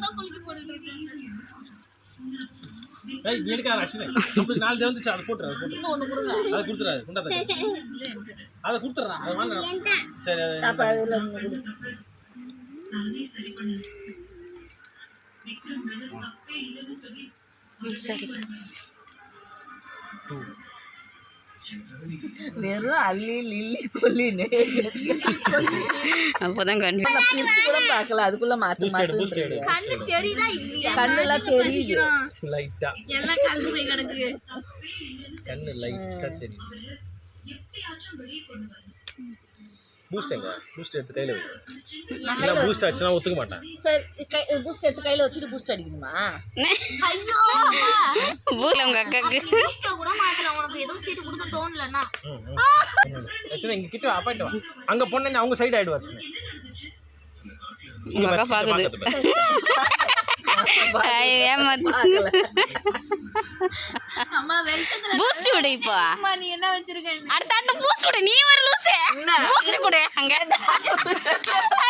தான் குளிக்க எடுக்காத நம்மளுக்கு நாலு வந்துச்சு அதை போட்டுரு அதை கொடுத்துறாது கொண்டாத அதை கொடுத்துட்றா அதை வாங்க. சரி அது- அப்ப அதுல ஒண்ணு கொடு. சரி. வெறும் அள்ளி லில்லி கொல்லின்னு அப்போதான் நான் பிரிச்சு கூட பார்க்கல அதுக்குள்ள மாத்து மாத்து கண்ணு தெரியுதா இல்லையா? கண்ணெல்லாம் தெரியுது. லைட்டா எல்லாம் கலந்து போய் கிடக்கு. கண்ணு லைட்டா தெரியும் பூஸ்ட் எங்க? பூஸ்ட் எடுத்து கையில வை இல்லை பூஸ்ட் ஆச்சுன்னா ஒத்துக்க மாட்டேன். சரி கை பூஸ்ட் எடுத்து கையில வச்சுட்டு பூஸ்ட் அடிக்கணுமா? ஐயோ! ஊரில் உங்கள் அக்காவுக்கு பூஸ்ட கூட மாத்தல உனக்கு எதுவும் சீட்டு கொடுக்க. ம். ஆக்சுவலா இங்க கிட்ட அப்பாயிட்டு வா. அங்க போனேன் அவங்க சைடு ஆயிடுவா. உங்கள் அக்கா பக்கத்துல. ஏமாத்து. பூஸ்ட் விடு இப்போ. அம்மா நீ என்ன வச்சிருக்க? அடுத்த அடுத்த பூஸ்ட் விடு. நீ லூசே பூஸ்ட் கொடு அங்க.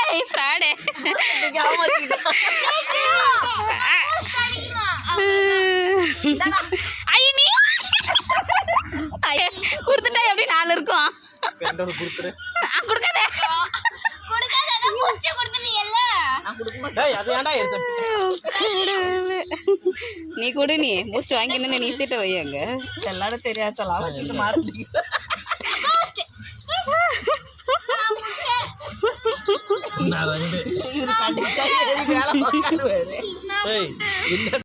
ஐய் ஃப்ராடு ஐ நீ? ஐய, கொடுத்துட்டா எப்படி நாலு இருக்கும்? என்கிட்ட ஒரு கொடுத்துரு. ஆ, கொடுக்காத. கொடுக்காத பூஸ்ட கொடுத்துட்டீல்ல நான் கொடுக்க மாட்டேன். டேய் அது ஏன்டா எடுத்த நீ கொடு நீ. பூஸ்ட் வாங்கிருந்து நீ சீட்டை வை அங்க. எல்லாரும் தெரியாதலாம் வச்சுட்டு மாறுறீங்க நான் ரெண்டு இவரு கண்டிச்சா வேலை